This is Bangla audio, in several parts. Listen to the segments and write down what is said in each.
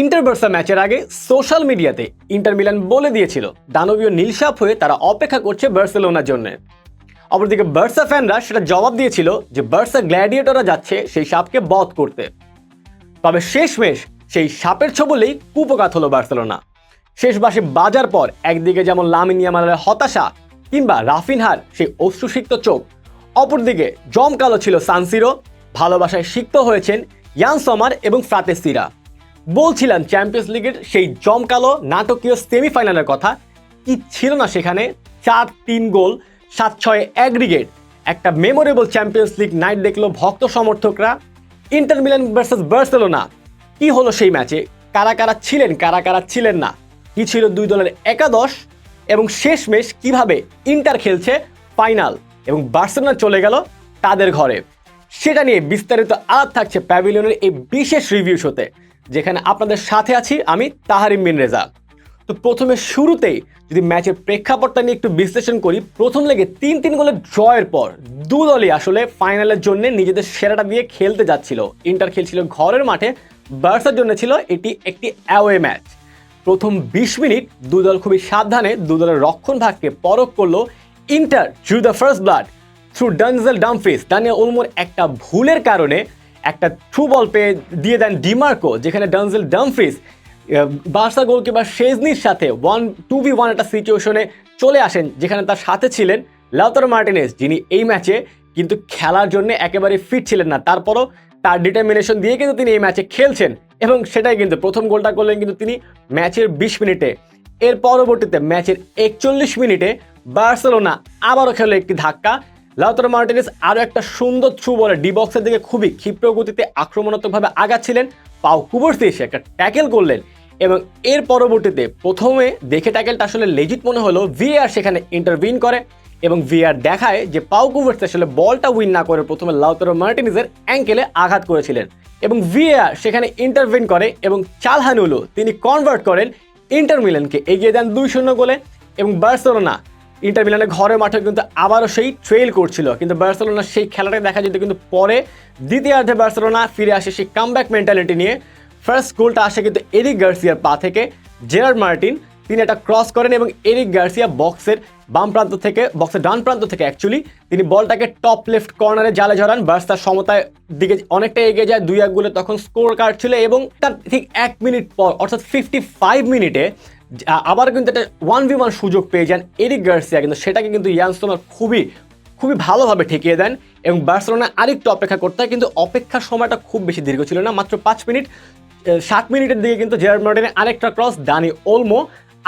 ইন্টার বার্সা ম্যাচের আগে সোশ্যাল মিডিয়াতে ইন্টার মিলান বলে দিয়েছিল, দানবীয় নীলসাপ হয়ে তারা অপেক্ষা করছে বার্সেলোনার জন্য। অপরদিকে বার্সা ফ্যানরা সেটা জবাব দিয়েছিল যে বার্সা গ্ল্যাডিয়েটররা যাচ্ছে সেই সাপকে বধ করতে। তবে শেষমেশ সেই সাপের ছবলেই কুপকাত হলো বার্সেলোনা শেষ বাসে বাজার পর একদিকে যেমন লামিনিয়ামালের হতাশা কিংবা রাফিনহার সেই অশ্রুসিক্ত চোখ, অপরদিকে জমকালো ছিল সানসিরো ভালোবাসায় সিক্ত হয়েছেন ইয়ান সমার এবং ফ্রাতেসিরা বলছিলাম চ্যাম্পিয়ন্স লিগের সেই জমকালো নাটকীয় সেমিফাইনালের কথা। কি ছিল না সেখানে? চার তিন গোল, সাত ছয় অ্যাগ্রিগেট একটা মেমোরেবল চ্যাম্পিয়ন্স লিগ নাইট দেখল ভক্ত সমর্থকরা। ইন্টার মিলান ভার্সেস বার্সেলোনা কি হলো সেই ম্যাচে কারা কারা ছিলেন, কারা কারা ছিলেন না? কি ছিল দুই দলের একাদশ? এবং শেষমেশ কীভাবে ইন্টার খেলছে ফাইনাল এবং বার্সেলোনা চলে গেল তাদের ঘরে। সেটা নিয়ে বিস্তারিত আলাপ থাকছে প্যাভিলিয়নের এই বিশেষ রিভিউ শোতে যেখানে আপনাদের সাথে আছি আমি তাহারিম বিন রেজা। তো প্রথমে শুরুতেই যদি ম্যাচের প্রেক্ষাপটটা নিয়ে একটু বিশ্লেষণ করি, প্রথম লেগে তিন তিন গোলের ড্রয়ের পর দু দলই আসলে ফাইনালের জন্য নিজেদের সেরাটা দিয়ে খেলতে যাচ্ছিল। ইন্টার খেলছিল ঘরের মাঠে, বার্সার জন্য ছিল এটি একটি অ্যাওয়ে ম্যাচ প্রথম বিশ মিনিট দু দল খুবই সাবধানে দু দলের রক্ষণ ভাগকে পরখ করল Inter through the first blood through Denzel Dumfries দানিয়া উলমোর একটা ভুলের কারণে একটা থ্রু বল পেয়ে দিয়ে দেন ডিমার্কো যেখানে ডানজেল ডামফ্রিস বার্সা গোলকিপার শেজনির সাথে ওয়ান টু বি ওয়ান একটা সিচুয়েশনে চলে আসেন, যেখানে তার সাথে ছিলেন লাউতার মার্টিনেস যিনি এই ম্যাচে কিন্তু খেলার জন্য একেবারে ফিট ছিলেন না। তারপরও তার ডিটারমিনেশন দিয়ে কিন্তু তিনি এই ম্যাচে খেলছেন এবং সেটাই কিন্তু প্রথম গোলটা করলেন কিন্তু তিনি ম্যাচের বিশ মিনিটে। এর পরবর্তীতে ম্যাচের একচল্লিশ মিনিটে বার্সেলোনা আবারও খেলো একটি ধাক্কা লাউতার মার্টিনেস আরও একটা সুন্দর থ্রু বলে ডি বক্সের দিকে খুবই ক্ষিপ্র গতিতে আক্রমণাত্মকভাবে আগাচ্ছিলেন। পাও কুবর্সি এসে একটা ট্যাকেল করলেন এবং এর পরবর্তীতে প্রথমে দেখে ট্যাকেলটা আসলে লেজিট মনে হলো। ভিআর সেখানে ইন্টারভিন করে এবং ভিআর দেখায় যে পাউ কুভার্স আসলে বলটা উইন না করে প্রথমে লাউতারো মার্টিনিজের অ্যাঙ্কেলে আঘাত করেছিলেন এবং ভিআর সেখানে ইন্টারভিন করে এবং চালহানুলো তিনি কনভার্ট করেন। ইন্টার মিলানকে এগিয়ে দেন দুই শূন্য গোলে এবং বার্সেলোনা ইন্টার মিলানের ঘরের মাঠে কিন্তু আবারও সেই ট্রেল করছিল। কিন্তু বার্সেলোনা সেই খেলাটা দেখা যেত কিন্তু পরে দ্বিতীয়ার্ধে বার্সেলোনা ফিরে আসে সেই কামব্যাক মেন্টালিটি নিয়ে। ফার্স্ট গোলটা আসে কিন্তু এরিক গার্সিয়ার পা থেকে। জেরার মার্টিন তিনি একটা ক্রস করেন এবং এরিক গার্সিয়া বক্সের বাম প্রান্ত থেকে বক্সের ডান প্রান্ত থেকে অ্যাকচুয়ালি তিনি বলটাকে টপ লেফট কর্নারে জালে ঝরান। বার্সার সমতায় দিকে অনেকটা এগিয়ে যায়, দুই এক গোলে তখন স্কোর কার্ড ছিল এবং তার ঠিক এক মিনিট পর, অর্থাৎ ফিফটি ফাইভ মিনিটে আবার কিন্তু একটা ওয়ান ভি ওয়ান সুযোগ পেয়ে যান এরিক গার্সিয়া কিন্তু সেটাকে কিন্তু ইয়ানস্তোমার খুবই খুবই ভালোভাবে ঠেকিয়ে দেন এবং বার্সেলোনা আরেকটু অপেক্ষা করতে হয়, কিন্তু অপেক্ষার সময়টা খুব বেশি দীর্ঘ ছিল না, মাত্র পাঁচ মিনিট সাত মিনিটের দিকে কিন্তু জেরার্ড মার্টিনের আরেকটা ক্রস দানি ওলমো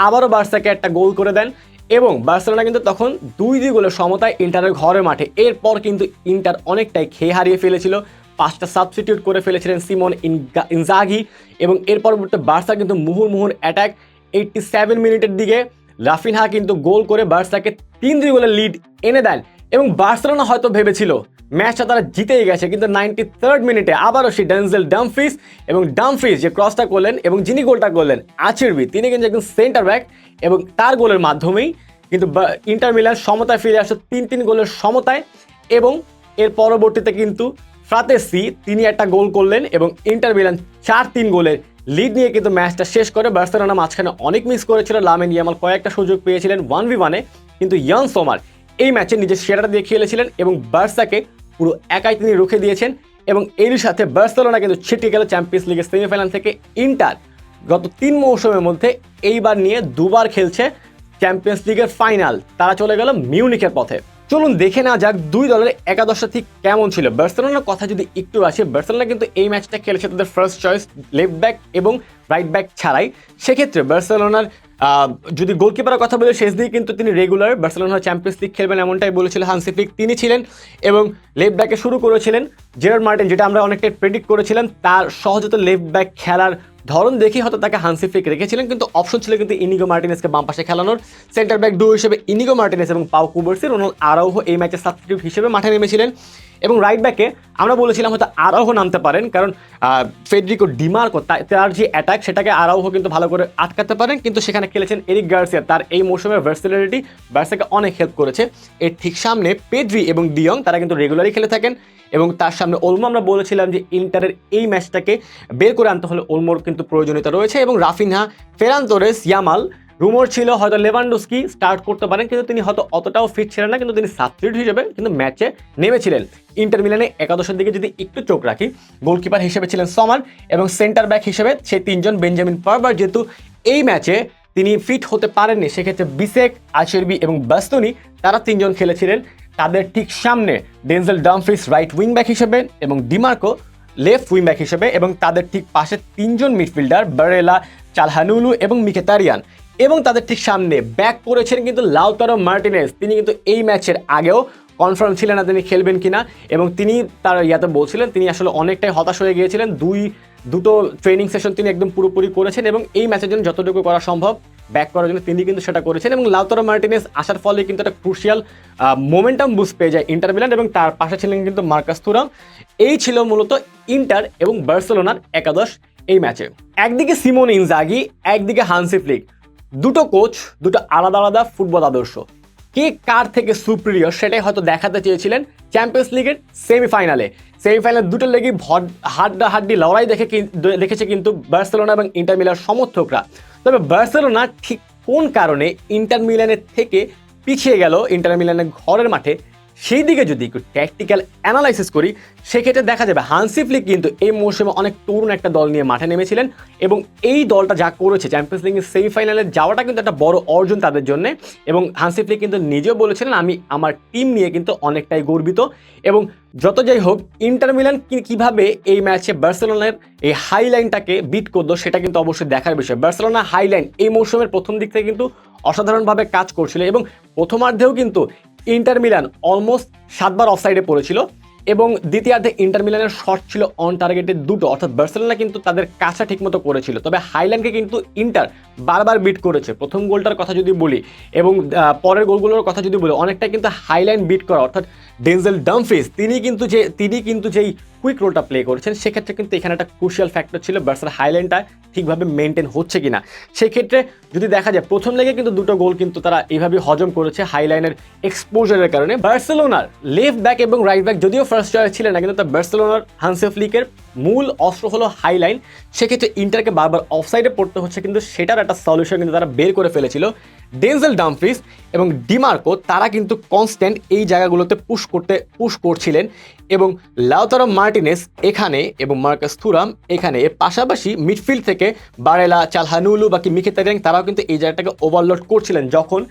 আবারও বার্সাকে একটা গোল করে দেন এবং বার্সেলোনা কিন্তু তখন দুই দুই গোলের সমতায় ইন্টারের ঘরে মাঠে, এরপর কিন্তু ইন্টার অনেকটাই খেয়ে হারিয়ে ফেলেছিল, পাঁচটা সাবস্টিটিউট করে ফেলেছিলেন সিমন ইনজাগি এবং এর পরবর্তীতে বার্সা কিন্তু মুহুর মুহুর অ্যাটাক এইটটি সেভেন মিনিটের দিকে রাফিনহা কিন্তু গোল করে বার্সাকে তিন দুই গোলের লিড এনে দেন এবং বার্সেলোনা হয়তো ভেবেছিল ম্যাচটা তারা জিতেই গেছে, কিন্তু নাইনটি থার্ড মিনিটে আবারও সেই ডেনজেল ডামফ্রিজ এবং ডামফ্রিজ যে ক্রসটা করলেন এবং যিনি গোলটা করলেন, আচিরবি, তিনি কিন্তু একজন সেন্টার ব্যাক এবং তার গোলের মাধ্যমেই কিন্তু ইন্টার মিলান সমতায় ফিরে আসে তিন তিন গোলের সমতায় এবং এর পরবর্তীতে কিন্তু ফ্রাতেসি তিনি একটা গোল করলেন এবং ইন্টার মিলান চার তিন গোলের লিড নিয়ে কিন্তু ম্যাচটা শেষ করে বার্সেলোনা মাঝখানে অনেক মিস করেছিল। লামেন ইয়ামাল কয়েকটা সুযোগ পেয়েছিলেন ওয়ান ভি ওয়ানে, কিন্তু ইয়াং সোমার এই ম্যাচে নিজের সেরাটা দিয়ে খেলেছিলেন এবং বার্সাকে পুরো একাই তিনি রুখে দিয়েছেন এবং এরই সাথে বার্সেলোনা কিন্তু ছিটকে গেল চ্যাম্পিয়ন্স লিগের সেমিফাইনাল থেকে ইন্টার। গত তিন মৌসুমের মধ্যে এইবার নিয়ে দুবার খেলছে চ্যাম্পিয়ন্স লিগের ফাইনাল। তারা চলে গেল মিউনিকের পথে। চলুন দেখে না যাক দুই দলের একাদশটা ঠিক কেমন ছিল। বার্সেলোনার কথা যদি একটু আসে, বার্সেলোনা কিন্তু এই ম্যাচটা খেলেছে তাদের ফার্স্ট চয়েস লেফট ব্যাক এবং রাইট ব্যাক ছাড়াই। সেক্ষেত্রে বার্সেলোনার যদি গোলকিপারের কথা বলে, শেষ দিকে কিন্তু তিনি রেগুলার বার্সেলোনা চ্যাম্পিয়ন্স লিগ খেলবেন এমনটাই বলেছিল হানসিফিক তিনি ছিলেন এবং লেফট ব্যাকে শুরু করেছিলেন। জেরার্ড মার্টিন যেটা আমরা অনেকটাই প্রেডিক্ট করেছিলাম, তার সহজত লেফট ব্যাক খেলার ধরন দেখে হয়তো তাকে হানসি ফ্লিক রেখেছিলেন, কিন্তু অপশন ছিল কিন্তু ইনিগো মার্টিনেসকে বাম পাশে খেলানোর। সেন্টার ব্যাক ডু হিসেবে ইনিগো মার্টিনেস এবং পাও কুবার্সি রোনাল আরাউহ এই ম্যাচে সাবস্টিটিউট হিসেবে মাঠে নেমেছিলেন। এবং রাইট ব্যাকে আমরা বলেছিলাম হয়তো আরাউহো নামতে পারেন, কারণ ফেডরিকো ডিমার্কো তার যে অ্যাটাক সেটাকে আরাউহো কিন্তু ভালো করে আটকাতে পারেন, কিন্তু সেখানে খেলেছেন এরিক গার্সিয়া তার এই মৌসুমের ভার্সিলিটি বার্সাকে অনেক হেল্প করেছে। এর ঠিক সামনে পেড্রি এবং ডিয়ং তারা কিন্তু রেগুলারই খেলে থাকেন, এবং তার সামনে ওলমো আমরা বলেছিলাম যে ইন্টারের এই ম্যাচটাকে বের করে আনতে হলে ওলমোর কিন্তু প্রয়োজনীয়তা রয়েছে, এবং রাফিনহা ফেরান তোরেস ইয়ামাল রুমোর ছিল হয়তো লেভানডোস্কি স্টার্ট করতে পারেন, কিন্তু তিনি হয়তো অতটাও ফিট ছিলেন না, কিন্তু তিনি সাবস্টিটিউট হিসেবে কিন্তু ম্যাচে নেমেছিলেন। ইন্টার মিলানে একাদশের দিকে যদি একটু চোখ রাখি গোলকিপার হিসেবে ছিলেন সমান এবং সেন্টার ব্যাক হিসেবে সেই তিনজন বেঞ্জামিন পারবার যেহেতু এই ম্যাচে তিনি ফিট হতে পারেননি, সেক্ষেত্রে বিসেক আশেরবি এবং বাস্তনি তারা তিনজন খেলেছিলেন। তাদের ঠিক সামনে Denzel Dumfries right wing back হিসেবে এবং ডিমার্কো লেফট উইং ব্যাক হিসেবে এবং তাদের ঠিক পাশে তিনজন মিডফিল্ডার বারেলা চালহানুলু এবং মিকেতারিয়ান এবং তাদের ঠিক সামনে ব্যাক করেছেন কিন্তু লাউতারো মার্টিনেস। তিনি কিন্তু এই ম্যাচের আগেও কনফার্ম ছিলেন না তিনি খেলবেন কিনা এবং তিনি তার ইয়াতে বলছিলেন তিনি আসলে অনেকটাই হতাশ হয়ে গিয়েছিলেন। দুই, দুটো ট্রেনিং সেশন তিনি একদম পুরোপুরি করেছেন এবং এই ম্যাচের জন্য যতটুকু করা সম্ভব ব্যাক করার জন্য তিনি কিন্তু সেটা করেছেন এবং লাউতারো মার্টিনেস আসার ফলে কিন্তু একটা ক্রুশিয়াল মোমেন্টাম বুস্ট পেয়ে যায় ইন্টার মিলান এবং তার পাশে ছিলেন কিন্তু মার্কাস থুরাম। এই ছিল মূলত ইন্টার এবং বার্সেলোনার একাদশ এই ম্যাচে একদিকে সিমোন ইনজাগি, একদিকে হানসি ফ্লিক। দুটো কোচ, দুটো আলাদা আলাদা ফুটবল আদর্শ। কে কার থেকে সুপ্রিয় সেটাই হয়তো দেখাতে চেয়েছিলেন চ্যাম্পিয়ন্স লিগের সেমিফাইনালে। সেমিফাইনাল দুটো লেগেই হাড্ডা হাড্ডি লড়াই দেখে দেখেছে কিন্তু বার্সেলোনা এবং ইন্টার মিলার সমর্থকরা। তবে বার্সেলোনা ঠিক কোন কারণে ইন্টার মিলানের থেকে পিছিয়ে গেল ইন্টার মিলানের ঘরের মাঠে? সেই দিকে যদি একটু ট্যাকটিক্যাল অ্যানালাইসিস করি, সেক্ষেত্রে দেখা যাবে হানসি ফ্লিক কিন্তু এই মৌসুমে অনেক তরুণ একটা দল নিয়ে মাঠে নেমেছিলেন এবং এই দলটা যা করেছে চ্যাম্পিয়ন্স লিগের সেমিফাইনালে যাওয়াটা কিন্তু একটা বড় অর্জন তাদের জন্য এবং হানসি ফ্লিক কিন্তু নিজেও বলেছিলেন, আমি আমার টিম নিয়ে কিন্তু অনেকটাই গর্বিত। এবং যত যাই হোক ইন্টার মিলান কীভাবে এই ম্যাচে বার্সেলোনার এই হাই লাইনটাকে বিট করল, সেটা কিন্তু অবশ্যই দেখার বিষয়। বার্সেলোনা হাই লাইন এই মৌসুমের প্রথম দিক থেকে কিন্তু অসাধারণভাবে কাজ করছিল এবং প্রথমার্ধেও কিন্তু ইন্টার মিলান অলমোস্ট সাতবার অফসাইডে পড়েছিল এবং দ্বিতীয়ার্ধে ইন্টার মিলানের শট ছিল অন টার্গেটের দুটো। অর্থাৎ বার্সেলোনা কিন্তু তাদের কাছা ঠিকমতো করেছিল। তবে হাইল্যান্ডকে কিন্তু ইন্টার বারবার বিট করেছে। প্রথম গোলটার কথা যদি বলি এবং পরের গোলগুলোর কথা যদি বলি অনেকটা কিন্তু হাইল্যান্ড বিট করা। অর্থাৎ ডেনজেল ডামফিস, তিনি কিন্তু যে, তিনি কিন্তু যেই কুইক রোলটা প্লে করেছেন, সেক্ষেত্রে কিন্তু এখানে একটা ক্রুশিয়াল ফ্যাক্টর ছিল বার্সার হাইলাইনটা ঠিকভাবে মেনটেন হচ্ছে কিনা। সেক্ষেত্রে যদি দেখা যায়, প্রথম লেগে কিন্তু দুটো গোল কিন্তু তারা এইভাবে হজম করেছে হাইলাইনের এক্সপোজারের কারণে। বার্সেলোনার লেফট ব্যাক এবং রাইট ব্যাক যদিও ফার্স্ট চয়েস ছিলেন না, কিন্তু তার বার্সেলোনার হানসে ফ্লিকের মূল অস্ত্র হলো হাইলাইন সেক্ষেত্রে ইন্টারকে বারবার অফসাইডে পড়তে হচ্ছে, কিন্তু সেটার একটা সলিউশন কিন্তু তারা বের করে ফেলেছিল। ডেনজেল ডামফ্রিস এবং ডিমার্কো তারা কিন্তু কনস্ট্যান্ট এই জায়গাগুলোতে পুশ করতে পুশ করছিলেন। এবং লাউতারো মার্টিনেস এখানে এবং মার্কাস থুরাম এখানে। এর পাশাপাশি মিডফিল্ড থেকে বারেলা, চালহানুলু, বাকি মিখিতারিয়াং তারাও কিন্তু এই জায়গাটাকে ওভারলোড করছিলেন যখন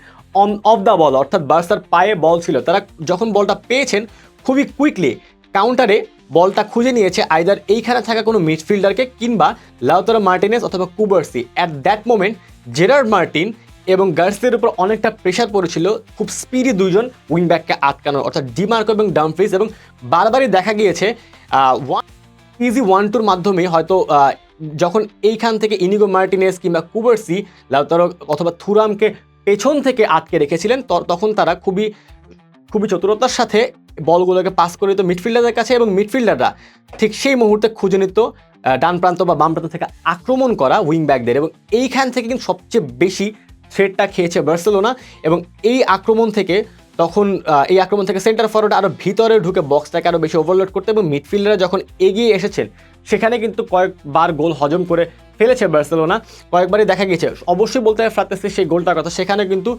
অন অফ দ্য বল অর্থাৎ বার্সার পায়ে বল ছিল। তারা যখন বলটা পেয়েছেন খুবই কুইকলি কাউন্টারে বলটা খুঁজে নিয়েছে আইদার এইখানে থাকা কোনো মিডফিল্ডারকে কিংবা লাউতারো মার্টিনেস অথবা Cubarsi. At that moment Gerard Martin এবং গার্সের উপর অনেকটা প্রেশার পড়েছিল খুব স্পিডি দুইজন উইং ব্যাককে আটকানোর, অর্থাৎ ডিমার্কো এবং ডামফ্রিজ এবং বারবারই দেখা গিয়েছে ওয়ান ইজি ওয়ান টুর মাধ্যমে হয়তো যখন এইখান থেকে ইনিগো মার্টিনেস কিংবা কুবার্সি লাউতারো অথবা থুরামকে পেছন থেকে আটকে রেখেছিলেন তখন তারা খুবই খুবই চতুরতার সাথে বলগুলোকে পাস করে দিত মিডফিল্ডারদের কাছে এবং মিডফিল্ডাররা ঠিক সেই মুহূর্তে খুঁজে নিত ডান প্রান্ত বা বাম প্রান্ত থেকে আক্রমণ করা উইং ব্যাকদের এবং এইখান থেকে কিন্তু সবচেয়ে বেশি থ্রেডটা খেয়েছে বার্সেলোনা এবং এই আক্রমণ থেকে তখন এই আক্রমণ থেকে সেন্টার ফরওয়ার্ড আরও ভিতরে ঢুকে বক্সটাকে আরও বেশি ওভারলোড করতে এবং মিডফিল্ডাররা যখন এগিয়ে এসেছেন সেখানে কিন্তু কয়েকবার গোল হজম করে ফেলেছে বার্সেলোনা। কয়েকবারই দেখা গেছে অবশ্যই বলতে হয় ফ্রাতেসের সেই গোলটার কথা। সেখানে কিন্তু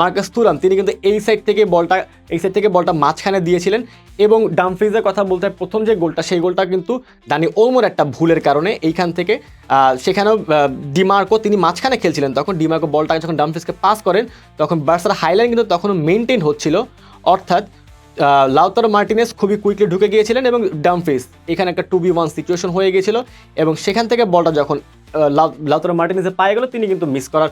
মার্কাস তুরাম তিনি কিন্তু এই সাইড থেকে বলটা, এই সাইড থেকে বলটা মাঝখানে দিয়েছিলেন এবং ডামফ্রিজের কথা বলতে হয় প্রথম যে গোলটা, সেই গোলটা কিন্তু দানি ওলমোর একটা ভুলের কারণে এইখান থেকে সেখানেও ডিমার্কো, তিনি মাঝখানে খেলছিলেন তখন। ডিমার্কো বলটা যখন ডামফ্রিজকে পাস করেন, তখন বার্সার হাইলাইন কিন্তু তখনও মেনটেন হচ্ছিল। অর্থাৎ লাউতারো মার্টিনেস খুবই কুইকলি ঢুকে গিয়েছিলেন এবং ডামফ্রিজ এখানে একটা টু বি ওয়ান সিচুয়েশন হয়ে গিয়েছিল এবং সেখান থেকে বলটা যখন লাউতার লাউ- মার্টিনেসে পায়ে গেল, তিনি কিন্তু মিস করার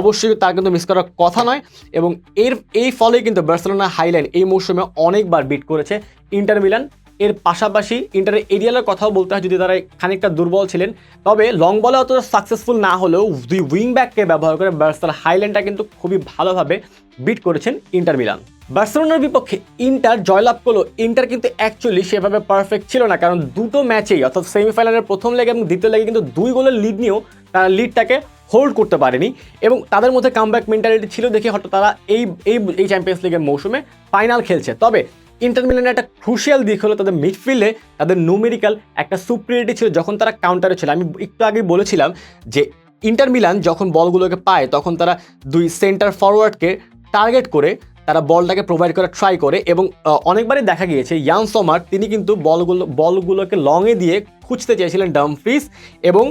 অবশ্যই তার কিন্তু মিস করার কথা নয় এবং এর, এই ফলে কিন্তু বার্সেলোনা হাইল্যান্ড এই মৌসুমে অনেকবার বিট করেছে ইন্টার মিলান। এর পাশাপাশি ইন্টারের এরিয়ালের কথাও বলতে হয় যদি তারা খানিকটা দুর্বল ছিলেন। তবে লং বলে অতটা সাকসেসফুল না হলেও দুই উইং ব্যাককে ব্যবহার করে বার্সার হাইল্যান্ডটা কিন্তু খুবই ভালোভাবে বিট করেছেন ইন্টার মিলান বার্সেলোনার বিপক্ষে ইন্টার জয়লাভ করল ইন্টার কিন্তু অ্যাকচুয়ালি সেভাবে পারফেক্ট ছিল না, কারণ দুটো ম্যাচেই অর্থাৎ সেমিফাইনালের প্রথম লেগে এবং দ্বিতীয় লেগে কিন্তু দুই গোলের লিড নিয়েও তারা লিডটাকে হোল্ড করতে পারেনি এবং তাদের মধ্যে কামব্যাক মেন্টালিটি ছিল দেখে হয়তো তারা এই এই এই চ্যাম্পিয়ন্স লিগের মৌসুমে ফাইনাল খেলছে। তবে ইন্টার মিলানের একটা ক্রুশিয়াল দিক হলো তাদের মিডফিল্ডে তাদের নুমেরিক্যাল একটা সুপ্রিয়রিটি ছিল যখন তারা কাউন্টারে ছিল। আমি একটু আগেই বলেছিলাম যে ইন্টার মিলান যখন বলগুলোকে পায়, তখন তারা দুই সেন্টার ফরওয়ার্ডকে টার্গেট করে তারা বলটাকে প্রোভাইড করার ট্রাই করে এবং অনেকবারই দেখা গিয়েছে ইয়ান সমার তিনি কিন্তু বলগুলো, বলগুলোকে লংয়ে দিয়ে খুঁজতে চেয়েছিলেন ডামফ্রিজ এবং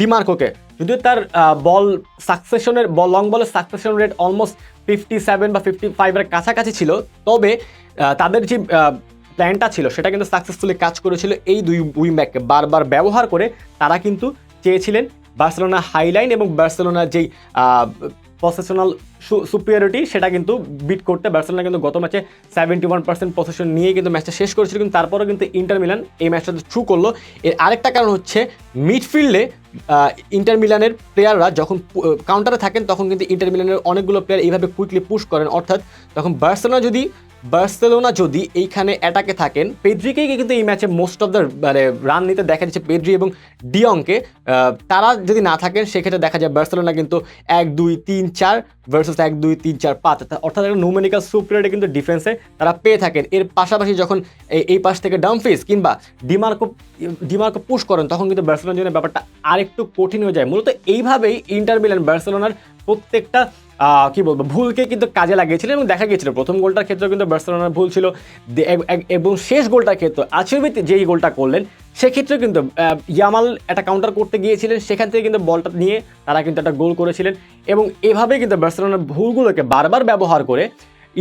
ডিমার্কোকে যদিও তার বল সাকসেশনের বল লং বলের succession rate almost fifty seven বা ফিফটি ফাইভের কাছাকাছি ছিল, তবে তাদের যে প্ল্যানটা ছিল, সেটা কিন্তু সাকসেসফুলি কাজ করেছিল এই দুই উইম্যাককে বারবার ব্যবহার করে তারা কিন্তু চেয়েছিলেন বার্সেলোনা হাইলাইন এবং বার্সেলোনার যেই পসেশনাল সুপিরিয়রিটি সেটা কিন্তু বিট করতে বার্সেলোনা কিন্তু গত ম্যাচে সেভেন্টি ওয়ান পার্সেন্ট পসেশন নিয়ে কিন্তু ম্যাচটা শেষ করেছিল, কিন্তু তারপরে কিন্তু ইন্টার মিলান এই ম্যাচটাতে থ্রু করল। এর আরেকটা কারণ হচ্ছে মিডফিল্ডে ইন্টার মিলানের প্লেয়াররা যখন কাউন্টারে থাকেন, তখন কিন্তু ইন্টার মিলানের অনেকগুলো প্লেয়ার এইভাবে কুইকলি পুশ করেন। অর্থাৎ, তখন বার্সেলোনা যদি বার্সেলোনা যদি এইখানে অ্যাটাকে থাকেন পেদ্রিকেই কিন্তু এই ম্যাচে মোস্ট অফ দ্য মানে রান নিতে দেখা যাচ্ছে পেদ্রি এবং ডিয়ংকে তারা যদি না থাকেন, সেক্ষেত্রে দেখা যায় বার্সেলোনা কিন্তু এক, দুই, তিন, চার ভার্সেস এক, দুই, তিন, চার, পাঁচ। অর্থাৎ- একটা নুমেনিক্যাল সুপিরিয়রিটি কিন্তু ডিফেন্সে তারা পেয়ে থাকেন। এর পাশাপাশি যখন এই- পাশ থেকে ডামফিস কিংবা ডিমার্কো ডিমার্কো পুশ করেন, তখন কিন্তু বার্সেলোনার জন্য ব্যাপারটা আরেকটু কঠিন হয়ে যায়। মূলত এইভাবেই ইন্টার মিলান বার্সেলোনার প্রত্যেকটা কি বলব, ভুলকে কিন্তু কাজে লাগিয়েছিলেন এবং দেখা গিয়েছিল। প্রথম গোলটার ক্ষেত্রেও কিন্তু বার্সেলোনার ভুল ছিল। এবং শেষ গোলটার ক্ষেত্রে আচুবিত যেই গোলটা করলেন, সেক্ষেত্রেও কিন্তু ইয়ামাল একটা কাউন্টার করতে গিয়েছিলেন। সেখান থেকে কিন্তু বলটা নিয়ে তারা কিন্তু একটা গোল করেছিলেন। এবং এভাবে কিন্তু বার্সেলোনার ভুলগুলোকে বারবার ব্যবহার করে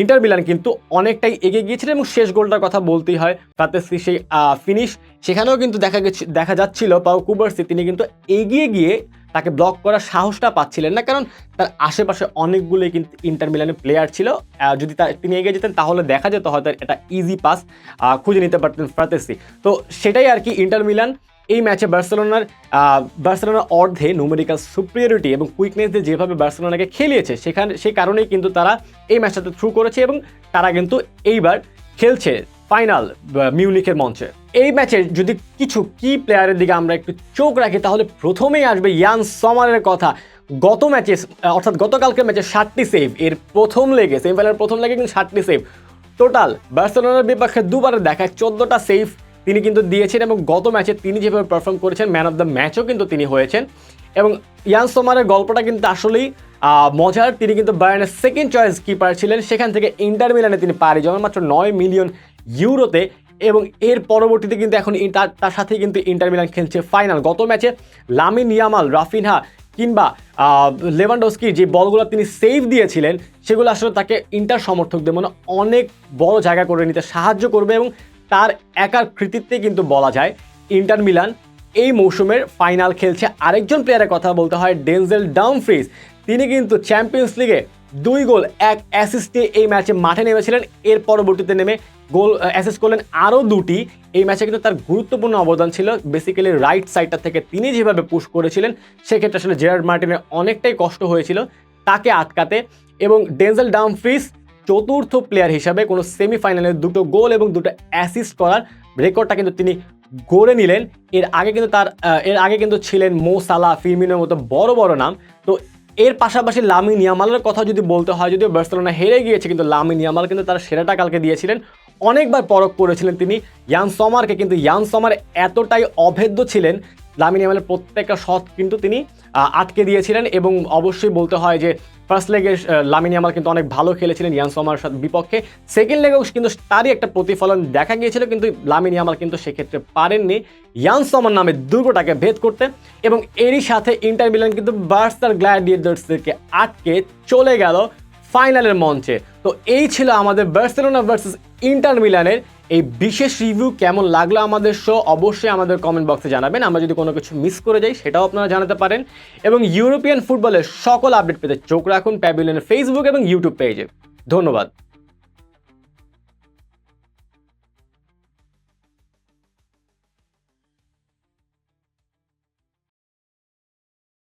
ইন্টার মিলান কিন্তু অনেকটাই এগিয়ে গিয়েছিল এবং শেষ গোলটার কথা বলতেই হয়, তাতে সেই ফিনিশ সেখানেও কিন্তু দেখা গেছে দেখা যাচ্ছিল, পাও কুবার্সি, তিনি কিন্তু এগিয়ে গিয়ে তাকে ব্লক করার সাহসটা পাচ্ছিলেন না, কারণ তার আশেপাশে অনেকগুলোই কিন্তু ইন্টার মিলানের প্লেয়ার ছিল। যদি তা তিনি এগিয়ে যেতেন, তাহলে দেখা যেত হয়তো এটা ইজি পাস খুঁজে নিতে পারতেন ফ্রাতেসি তো সেটাই আর কি ইন্টার মিলান এই ম্যাচে বার্সেলোনার বার্সেলোনার অর্ধে নুমেরিক্যাল সুপ্রিয়রিটি এবং কুইকনেস দিয়ে যেভাবে বার্সেলোনাকে খেলিয়েছে, সেখানে সেই কারণেই কিন্তু তারা এই ম্যাচটাতে থ্রু করেছে এবং তারা কিন্তু এইবার খেলছে ফাইনাল মিউনিকের মঞ্চে। এই ম্যাচে যদি কিছু কি প্লেয়ারের দিকে আমরা একটু চোখ রাখি, তাহলে প্রথমেই আসবে ইয়ান সমারের কথা। গত ম্যাচে, অর্থাৎ গতকালকের ম্যাচে ষাটটি সেভ এর প্রথম লেগে সেমিফাইনালের প্রথম লেগে কিন্তু ষাটটি সেভ টোটাল বার্সেলোনার বিপক্ষে দুবারে দেখা চোদ্দোটা সেভ তিনি কিন্তু দিয়েছেন এবং গত ম্যাচে তিনি যেভাবে পারফর্ম করেছেন ম্যান অফ দ্য ম্যাচও কিন্তু তিনি হয়েছেন। এবং ইয়ান সোমারের গল্পটা কিন্তু আসলেই মজার। তিনি কিন্তু বায়ার্নের সেকেন্ড চয়েস কিপার ছিলেন। সেখান থেকে ইন্টার মিলানে তিনি পাড়ি জমান, মাত্র নয় মিলিয়ন ইউরোতে এবং এর পরবর্তীতে কিন্তু এখন তার তার সাথে কিন্তু ইন্টার মিলান খেলছে ফাইনাল। গত ম্যাচে লামিন ইয়ামাল, রাফিনহা কিংবা লেভানডস্কি যে বলগুলো তিনি সেভ দিয়েছিলেন, সেগুলো আসলে তাকে ইন্টার সমর্থকদের মনে অনেক বড় জায়গা করে নিতে সাহায্য করবে এবং তার একার কৃতিত্বে কিন্তু বলা যায় ইন্টার মিলান এই মৌসুমের ফাইনাল খেলছে। আরেকজন প্লেয়ারের কথা বলতে হয় ডেনজেল ডাউনফ্রিজ তিনি কিন্তু চ্যাম্পিয়ন্স লিগে দুই গোল, এক অ্যাসিস্ট এই ম্যাচে মাঠে নেমেছিলেন। এর পরবর্তীতে নেমে গোল অ্যাসিস্ট করলেন আরও দুটি। এই ম্যাচে কিন্তু তার গুরুত্বপূর্ণ অবদান ছিল। বেসিক্যালি রাইট সাইডটা থেকে তিনি যেভাবে পুশ করেছিলেন, সেক্ষেত্রে আসলে জেরার্ড মার্টিনের অনেকটাই কষ্ট হয়েছিল তাকে আটকাতে। এবং ডেনজেল ডামফ্রিজ চতুর্থ প্লেয়ার হিসাবে কোনো সেমিফাইনালে দুটো গোল এবং দুটো অ্যাসিস্ট করার রেকর্ডটা কিন্তু তিনি গড়ে নিলেন। এর আগে কিন্তু তার এর আগে কিন্তু ছিলেন মো সালা ফিরমিনোর মতো বড় বড় নাম। তো এর পাশাপাশি লামি নিয়ামালের কথা যদি বলতে হয়, যদিও বার্সেলোনা হেরে গিয়েছে, কিন্তু লামি নিয়ামাল কিন্তু তার সেরাটা কালকে দিয়েছিলেন। অনেকবার পরখ করেছিলেন তিনি। ইয়ান সমারকে কিন্তু ইয়ান সমার এতটাই অভেদ্য ছিলেন লামিন ইয়ামালের প্রত্যেকটা শট কিন্তু তিনি আটকে দিয়েছিলেন এবং অবশ্যই বলতে হয় যে ফার্স্ট লেগে লামিন ইয়ামাল কিন্তু অনেক ভালো খেলেছিলেন ইয়ান সমার সাথে বিপক্ষে। সেকেন্ড লেগেও কিন্তু তারই একটা প্রতিফলন দেখা গিয়েছিল, কিন্তু লামিন ইয়ামাল কিন্তু সেক্ষেত্রে পারেননি। ইয়ান সমার নামে দুর্গটাকে ভেদ করতে এবং এরই সাথে ইন্টার মিলান কিন্তু বার্সার গ্ল্যাডিয়েটার্সদেরকে আটকে চলে গেল ফাইনালের মঞ্চে। তো এই ছিল আমাদের বার্সেলোনা ভার্সেস ইন্টার মিলানের এই বিশেষ রিভিউ কেমন লাগল আমাদের শো অবশ্যই আমাদের কমেন্ট বক্সে জানাবেন। আমরা যদি কোনো কিছু মিস করে যাই, সেটাও আপনারা জানাতে পারেন। এবং ইউরোপিয়ান ফুটবলের সকল আপডেট পেতে চোখ রাখুন প্যাবিলিয়নের ফেসবুক এবং ইউটিউব পেজে ধন্যবাদ।